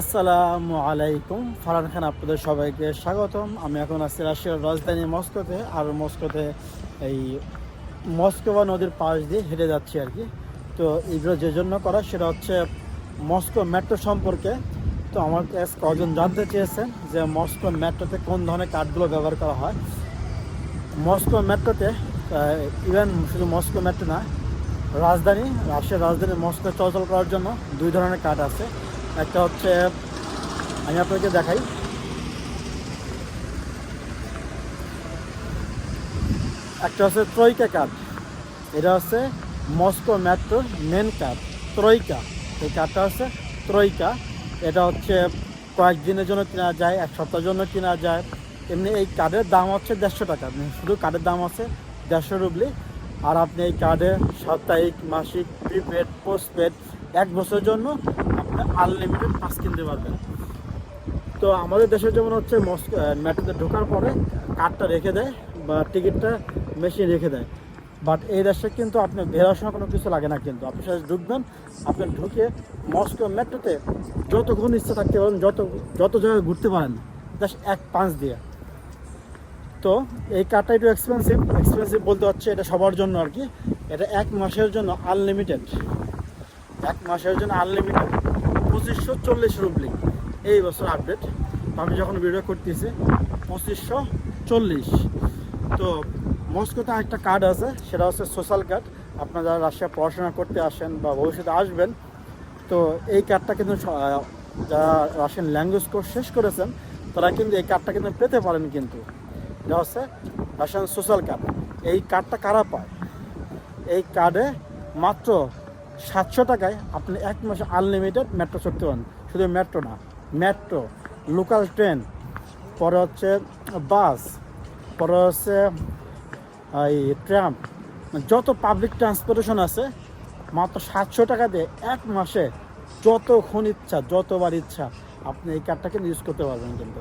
আসসালামু আলাইকুম। ফারহান খান আপনাদের সবাইকে স্বাগতম। আমি এখন আছি রাশিয়ার রাজধানী মস্কোতে। আর মস্কোতে এই মস্কোবা নদীর পাশ দিয়ে হেঁটে যাচ্ছি আর কি। তো এগুলো যে জন্য করা সেটা হচ্ছে মস্কো মেট্রো সম্পর্কে। তো আমার কাছে কজন জানতে চেয়েছেন যে মস্কো মেট্রোতে কোন ধরনের কার্ডগুলো ব্যবহার করা হয়? মস্কো মেট্রোতে ইভেন শুধু মস্কো মেট্রো না, রাজধানী, রাশিয়ার রাজধানী মস্কো চলাচল করার জন্য দুই ধরনের কার্ড আছে। একটা হচ্ছে, আমি আপনাকে দেখাই। একটা হচ্ছে ত্রয়িকা কার্ড এটা হচ্ছে Moscow metro main card Troika এই কার্ডটা হচ্ছে ত্রয়িকা এটা হচ্ছে কয়েকদিনের জন্য কেনা যায়, এক সপ্তাহের জন্য কেনা যায়। এমনি এই কার্ডের দাম হচ্ছে দেড়শো টাকা। মানে শুধু কার্ডের দাম আছে দেড়শো রুবলি। আর আপনি এই কার্ডে সাপ্তাহিক, মাসিক, প্রিপেড, পোস্টপেড এক বছরের জন্য আপনি আনলিমিটেড পাস কিনতে পারবেন। তো আমাদের দেশে যেমন হচ্ছে মস্কো মেট্রোতে ঢোকার পরে কার্ডটা রেখে দেয় বা টিকিটটা মেশিন রেখে দেয়। বাট এই দেশে কিন্তু আপনি বেরোর সময় কোনো কিছু লাগে না কিন্তু। আপনি সাথে ঢুকবেন, আপনি ঢুকে মস্কো মেট্রোতে যতক্ষণ ইচ্ছা থাকতে পারেন, যত যত জায়গায় ঘুরতে পারেন, জাস্ট এক পাঁচ দিয়ে। তো এই কার্ডটা একটু এক্সপেন্সিভ এক্সপেন্সিভ বলতে হচ্ছে এটা সবার জন্য আর কি। এটা এক মাসের জন্য আনলিমিটেড এক মাসের জন্য আনলিমিটেড পঁচিশশো চল্লিশ রুবলি এই বছর আপডেট আমি যখন ভিডিও করতেছি, পঁচিশশো চল্লিশ। তো মস্কোতে একটা কার্ড আছে, সেটা হচ্ছে সোশ্যাল কার্ড আপনারা যারা রাশিয়া পড়াশোনা করতে আসেন বা ভবিষ্যতে আসবেন, তো এই কার্ডটা কিন্তু যারা রাশিয়ান ল্যাঙ্গুয়েজ কোর্স শেষ করেছেন, তারা কিন্তু এই কার্ডটা কিন্তু পেতে পারেন কিন্তু। এটা হচ্ছে রাশিয়ান সোশ্যাল কার্ড এই কার্ডটা কারা পায়? এই কার্ডে মাত্র সাতশো টাকায় আপনি এক মাসে আনলিমিটেড মেট্রো চড়তে পারেন শুধু মেট্রো না মেট্রো লোকাল ট্রেন পরে হচ্ছে বাস পরে হচ্ছে এই ট্রাম যত পাবলিক ট্রান্সপোর্টেশন আছে, মাত্র সাতশো টাকা দিয়ে এক মাসে যতক্ষণ ইচ্ছা, যতবার ইচ্ছা, আপনি এই কার্ডটাকে ইউজ করতে পারবেন কিন্তু।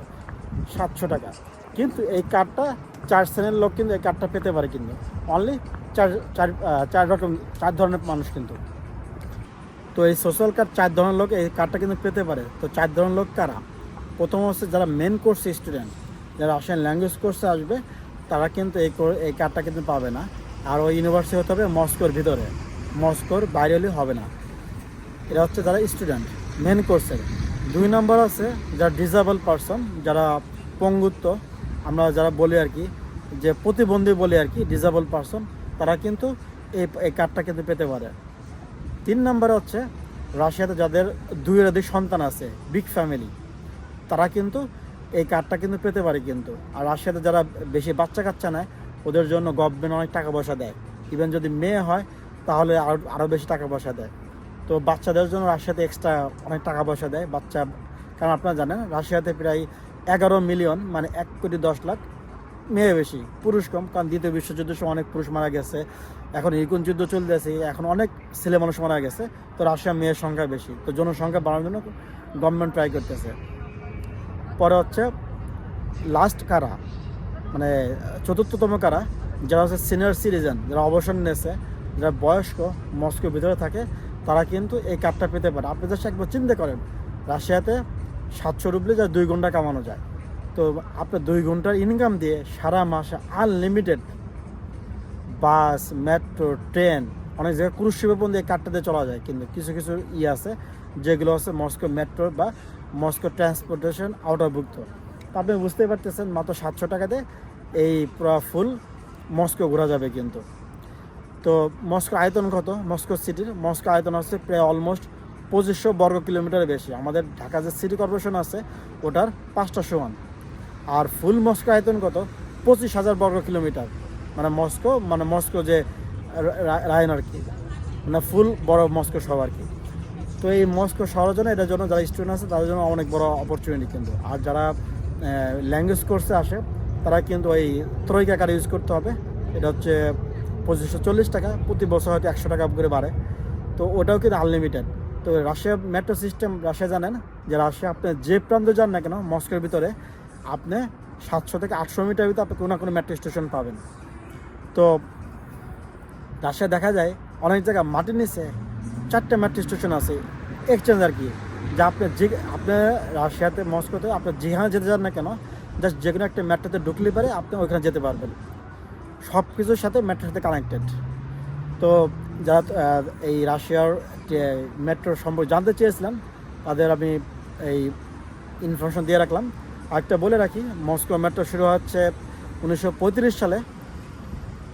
সাতশো টাকা। কিন্তু এই কার্ডটা চার শ্রেণির লোক কিন্তু এই কার্ডটা পেতে পারে কিন্তু। অনলি চার চার চার রকম, চার ধরনের মানুষ কিন্তু। তো এই সোশ্যাল কার্ড চার ধরনের লোক এই কার্ডটা কিন্তু পেতে পারে। তো চার ধরনের লোক কারা? প্রথম হচ্ছে যারা মেন কোর্সে স্টুডেন্ট যারা রাশিয়ান ল্যাঙ্গুয়েজ কোর্সে আসবে, তারা কিন্তু এই এই কার্ডটা কিন্তু পাবে না। আর ওই ইউনিভার্সিটি হতে হবে মস্কোর ভিতরে। মস্কোর বাইরে হলে হবে না। এরা হচ্ছে যারা স্টুডেন্ট মেন কোর্সের দুই নম্বর আছে যারা ডিসেবল পারসন যারা পঙ্গুত্ব, আমরা যারা বলি আর কি, যে প্রতিবন্ধী বলি আর কি ডিসেবল পারসন তারা কিন্তু এই এই কার্ডটা কিন্তু পেতে পারে। তিন নম্বরে হচ্ছে রাশিয়াতে যাদের দুইয়ের অধিক সন্তান আছে বিগ ফ্যামিলি তারা কিন্তু এই কার্ডটা কিন্তু পেতে পারে কিন্তু। আর রাশিয়াতে যারা বেশি বাচ্চা কাচ্চা নেয়, ওদের জন্য গভর্নমেন্ট অনেক টাকা পয়সা দেয়। ইভেন যদি মেয়ে হয়, তাহলে আরও আরও বেশি টাকা পয়সা দেয়। তো বাচ্চাদের জন্য রাশিয়াতে এক্সট্রা অনেক টাকা পয়সা দেয় বাচ্চা। কারণ আপনারা জানেন, রাশিয়াতে প্রায় এগারো মিলিয়ন মানে এক কোটি দশ লাখ মেয়ে বেশি, পুরুষ কম, কারণ দ্বিতীয় বিশ্বযুদ্ধের সময় অনেক পুরুষ মারা গেছে। এখন ইউক্রেন যুদ্ধ চলতেছে এখন অনেক ছেলে মানুষ মারা গেছে, তো রাশিয়া মেয়ের সংখ্যা বেশি, তো জনসংখ্যা বাড়ানোর জন্য গভর্নমেন্ট ট্রাই করতেছে। পরে হচ্ছে লাস্ট কারা? মানে চতুর্থতম কারা? যারা হচ্ছে সিনিয়র সিটিজেন যারা অবসর নিয়েছে, যারা বয়স্ক মস্কো ভিতরে থাকে, তারা কিন্তু এই কার্ডটা পেতে পারে। আপনি জাস্ট একবার চিন্তা করেন, রাশিয়াতে সাতশো রুবলি যা দুই ঘণ্টা কামানো যায়। তো আপনার দুই ঘণ্টার ইনকাম দিয়ে সারা মাসে আনলিমিটেড বাস মেট্রো ট্রেন অনেক জায়গায় ক্রুজ শিপে পর্যন্ত এই দিয়ে চলা যায়। কিন্তু কিছু কিছু ই আছে, যেগুলো হচ্ছে মস্কো মেট্রো বা মস্কো ট্রান্সপোর্টেশন আউটারভুক্ত তো আপনি বুঝতেই পারতেছেন, মাত্র সাতশো টাকাতে এই পুরো ফুল মস্কো ঘোরা যাবে কিন্তু। তো মস্কো আয়তন কত? মস্কো সিটির মস্কো আয়তন হচ্ছে প্রায় অলমোস্ট পঁচিশশো বর্গ কিলোমিটার বেশি। আমাদের ঢাকা যে সিটি কর্পোরেশন আছে, ওটার পাঁচটা সমান। আর ফুল মস্কো আয়তন কত? পঁচিশ হাজার বর্গ কিলোমিটার। মানে মস্কো মানে মস্কো যে রায়ন আর কি। মানে ফুল বড় মস্কো সব আর কি। তো এই মস্কো শহরের জন্য এটার জন্য যারা স্টুডেন্ট আছে, তাদের জন্য অনেক বড় অপরচুনিটি কিন্তু। আর যারা ল্যাঙ্গুয়েজ কোর্সে আসে, তারা কিন্তু ওই ত্রৈকা কার্ড ইউজ করতে হবে। এটা হচ্ছে পঁচিশশো চল্লিশ টাকা, প্রতি বছর হয়তো একশো টাকা করে বাড়ে। তো ওটাও কিন্তু আনলিমিটেড তো রাশিয়া মেট্রো সিস্টেম রাশিয়া জানেন? যে রাশিয়া আপনি যে প্রান্তে যান না কেন, মস্কোর ভিতরে আপনি সাতশো থেকে আটশো মিটার ভিতরে আপনি কোনো কোনো মেট্রো স্টেশন পাবেন। তো রাশিয়া দেখা যায় অনেক জায়গায় মাটির নিচে চারটে মেট্রো স্টেশন আছে এক্সচেঞ্জ আর কি, যে আপনি যে, আপনি রাশিয়াতে মস্কোতে আপনি যেখানে যেতে চান না কেন জাস্ট যে কোনো একটা মেট্রোতে ঢুকলে পারে আপনি ওইখানে যেতে পারবেন। সব কিছুর সাথে মেট্রোর সাথে কানেক্টেড তো যারা এই রাশিয়ার যে মেট্রো সম্পর্কে জানতে চেয়েছিলাম, তাদের আমি এই ইনফরমেশন দিয়ে রাখলাম। আরেকটা বলে রাখি, মস্কো মেট্রো শুরু হচ্ছে উনিশশো পঁয়ত্রিশ সালে।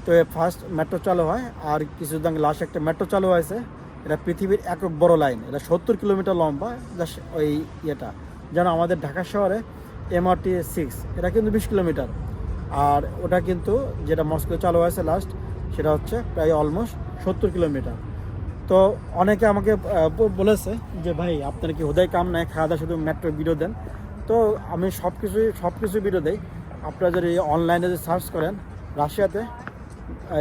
তো ফার্স্ট মেট্রো চালু হয়, আর কিছুদিন আগে লাস্ট একটা মেট্রো চালু হয়েছে। এটা পৃথিবীর একক বড় লাইন এটা সত্তর কিলোমিটার লম্বা ওই ইয়েটা। যেন আমাদের ঢাকা শহরে এমআরটি সিক্স এটা কিন্তু বিশ কিলোমিটার। আর ওটা কিন্তু যেটা মস্কো চালু হয়েছে লাস্ট সেটা হচ্ছে প্রায় অলমোস্ট সত্তর কিলোমিটার। তো অনেকে আমাকে বলেছে যে, ভাই, আপনার কি হোদাই কাম নেয় খাওয়া দাওয়া শুধু মেট্রো ভিডিও দেন। তো আমি সব কিছুই, সব কিছু ভিডিও দেই। আপনারা যদি অনলাইনে যদি সার্চ করেন, রাশিয়াতে,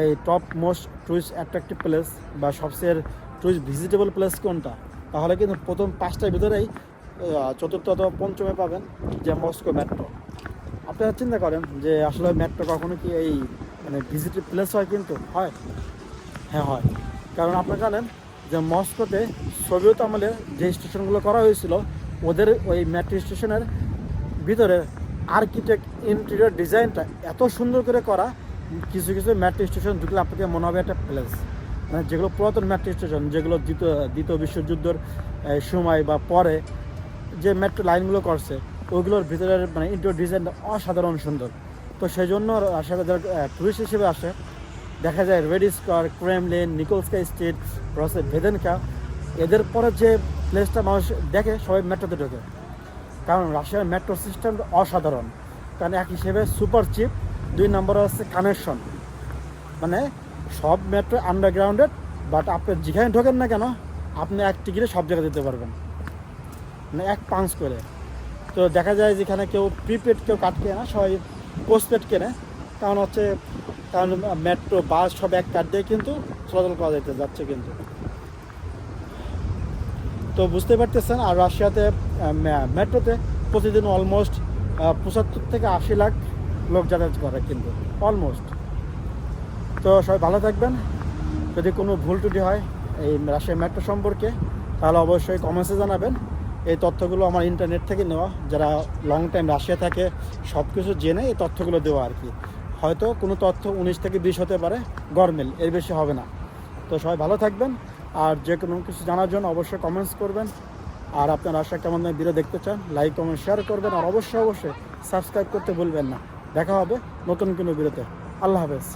এই top most tourist attractive place বা সবচেয়ে টুরিস্ট ভিজিটেবল প্লেস কোনটা, তাহলে কিন্তু প্রথম পাঁচটার ভিতরেই চতুর্থ অথবা পঞ্চমে পাবেন যে মস্কো মেট্রো আপনারা চিন্তা করেন যে আসলে মেট্রো কখনো কি এই মানে ভিজিটেড প্লেস হয় কিন্তু? হয়। হ্যাঁ হয়। কারণ আপনারা জানেন যে মস্কোতে সোভিয়েত আমলে যে স্টেশনগুলো করা হয়েছিল ওদের ওই মেট্রো স্টেশনের ভিতরে আর্কিটেক্ট ইন্টেরিয়র ডিজাইনটা এত সুন্দর করে করা, কিছু কিছু মেট্রো স্টেশন ঢুকলে আপনাকে মনে হবে একটা প্লেস মানে যেগুলো পুরাতন মেট্রো স্টেশন, যেগুলো দ্বিতীয় দ্বিতীয় বিশ্বযুদ্ধের সময় বা পরে যে মেট্রো লাইনগুলো করছে, ওইগুলোর ভিতরের মানে ইন্টেরিয়র ডিজাইনটা অসাধারণ সুন্দর। তো সেই জন্য রাশিয়াতে যারা টুরিস্ট হিসেবে আসে, দেখা যায় Red Square Kremlin Nikolskaya street রসে ভেদেনকা এদের পরে যে প্লেসটা মানুষ দেখে, সবাই মেট্রোতে ঢোকে। কারণ রাশিয়ার মেট্রো সিস্টেম অসাধারণ। কারণ এক হিসেবে সুপার চিপ দুই নম্বর হচ্ছে কানেকশন মানে সব মেট্রো আন্ডারগ্রাউন্ডেড বাট আপনি যেখানে ঢোকেন না কেন, আপনি এক টিকিটে সব জায়গায় দিতে পারবেন। মানে এক পাঞ্চ করে। তো দেখা যায় যেখানে কেউ প্রিপেড কেউ কাট কেনে না সবাই পোস্টপেড কেনে। কারণ হচ্ছে, কারণ মেট্রো বাস সব এক কার্ড দিয়ে কিন্তু চলাচল করা যেতে যাচ্ছে কিন্তু। তো বুঝতে পারতেছেন, আর রাশিয়াতে মেট্রোতে প্রতিদিন অলমোস্ট পঁচাত্তর থেকে আশি লাখ লোক যাতায়াত করে কিন্তু অলমোস্ট তো সবাই ভালো থাকবেন। যদি কোনো ভুল ত্রুটি হয় এই রাশিয়া মেট্রো সম্পর্কে, তাহলে অবশ্যই কমেন্টসে জানাবেন। এই তথ্যগুলো আমার ইন্টারনেট থেকে নেওয়া। যারা লং টাইম রাশিয়া থাকে সব কিছু জেনে এই তথ্যগুলো দেওয়া আর কি। হয়তো কোনো তথ্য উনিশ থেকে বিশ হতে পারে, গরমিল, এর বেশি হবে না। তো সবাই ভালো থাকবেন। আর যে কোনো কিছু জানার জন্য অবশ্যই কমেন্টস করবেন। আর আপনার আশা কেমন ভিডিও দেখতে চান লাইক কমেন্ট শেয়ার করবেন। আর অবশ্যই অবশ্যই সাবস্ক্রাইব করতে ভুলবেন না। দেখা হবে নতুন কোনো ভিডিওতে। আল্লাহ হাফেজ।